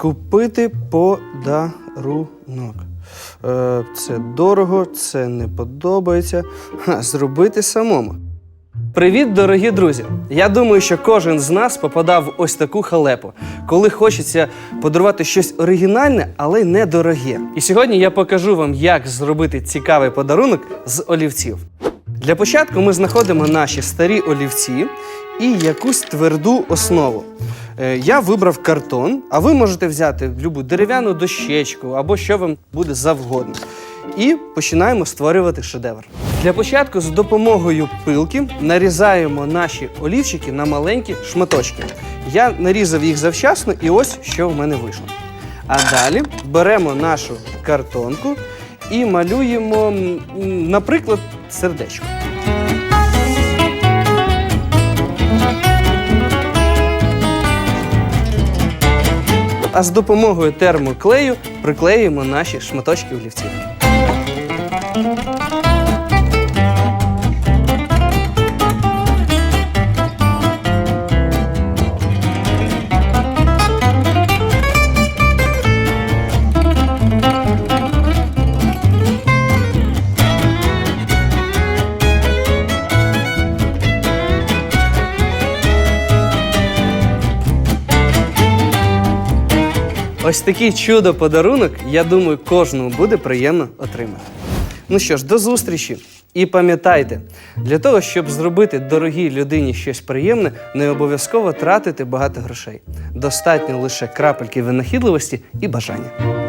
Купити подарунок. Е, це дорого, це не подобається. Зробити самому. Привіт, дорогі друзі! Я думаю, що кожен з нас попадав в ось таку халепу, коли хочеться подарувати щось оригінальне, але недороге. І сьогодні я покажу вам, як зробити цікавий подарунок з олівців. Для початку ми знаходимо наші старі олівці і якусь тверду основу. Е, Я вибрав картон, а ви можете взяти любу дерев'яну дощечку або що вам буде завгодно. І починаємо створювати шедевр. Для початку з допомогою пилки нарізаємо наші олівчики на маленькі шматочки. Я нарізав їх завчасно, і ось що в мене вийшло. А далі беремо нашу картонку і малюємо, наприклад, сердечко. А з допомогою термоклею приклеюємо наші шматочки олівців. Ось такий чудо-подарунок, я думаю, кожному буде приємно отримати. Ну що ж, до зустрічі. І пам'ятайте, для того, щоб зробити дорогій людині щось приємне, не обов'язково тратити багато грошей. Достатньо лише крапельки винахідливості і бажання.